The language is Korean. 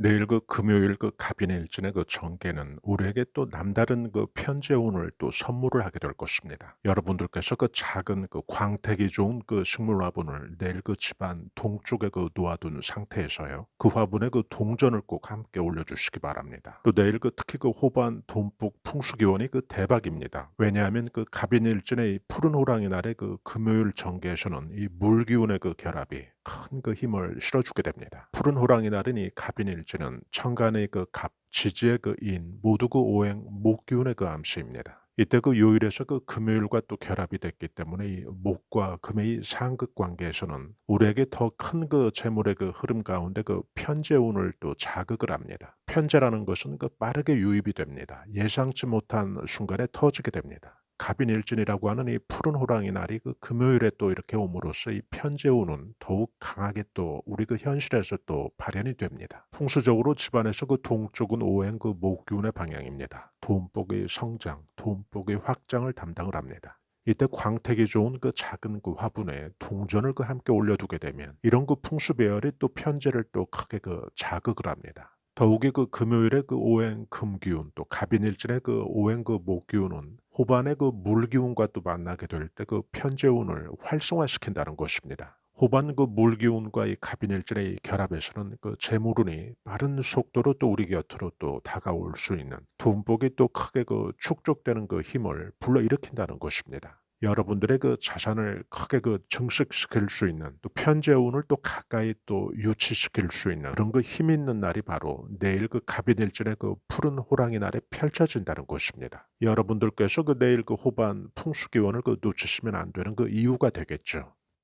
내일 그 금요일 그 갑인의 일진의 그 정계는 우리에게 또 남다른 그 편재운을 또 선물을 하게 될 것입니다. 여러분들께서 그 작은 그 광택이 좋은 그 식물 화분을 내일 그 집안 동쪽에 그 놓아둔 상태에서요. 그 화분에 그 동전을 꼭 함께 올려주시기 바랍니다. 또 내일 그 특히 그 호반 돈복 풍수기원이 그 대박입니다. 왜냐하면 그 갑인 일진의 이 푸른 호랑이 날의 그 금요일 정계에서는 이 물기운의 그 결합이 큰 그 힘을 실어주게 됩니다. 푸른 호랑이 날은 이 갑인 일지는 천간의 그 갑, 지지의 그 인, 모두 그 오행, 목기운의 그 암시입니다. 이때 그 요일에서 그 금요일과 또 결합이 됐기 때문에 이 목과 금의 상극 관계에서는 우리에게 더 큰 그 재물의 그 흐름 가운데 그 편재운을 또 자극을 합니다. 편재라는 것은 그 빠르게 유입이 됩니다. 예상치 못한 순간에 터지게 됩니다. 갑인일진이라고 하는 이 푸른 호랑이 날이 그 금요일에 또 이렇게 옴으로써 이 편재운은 더욱 강하게 또 우리 그 현실에서 또 발현이 됩니다. 풍수적으로 집안에서 그 동쪽은 오행 그 목기운의 방향입니다. 돈복의 성장, 돈복의 확장을 담당을 합니다. 이때 광택이 좋은 그 작은 그 화분에 동전을 그 함께 올려두게 되면 이런 그 풍수 배열이 또 편제를 또 크게 그 자극을 합니다. 더욱이 그 금요일에 그 오행 금기운 또 갑인일진의 그 오행 그 목기운은 호반의 그 물기운과 또 만나게 될 때 그 편재운을 활성화시킨다는 것입니다. 호반 그 물기운과 이 갑인일진의 결합에서는 그 재물운이 빠른 속도로 또 우리 곁으로 또 다가올 수 있는 돈복이 또 크게 그 축적되는 그 힘을 불러일으킨다는 것입니다. 여러분들의 그 자산을 크게 그 증식시킬 수 있는 또 편재운을 또 가까이 또 유치시킬 수 있는 그런 그 힘 있는 날이 바로 내일 그 갑인일진의 그 푸른 호랑이 날에 펼쳐진다는 것입니다. 여러분들께서 그 내일 그 호반 풍수기원을 그 놓치시면 안 되는 그 이유가 되겠죠.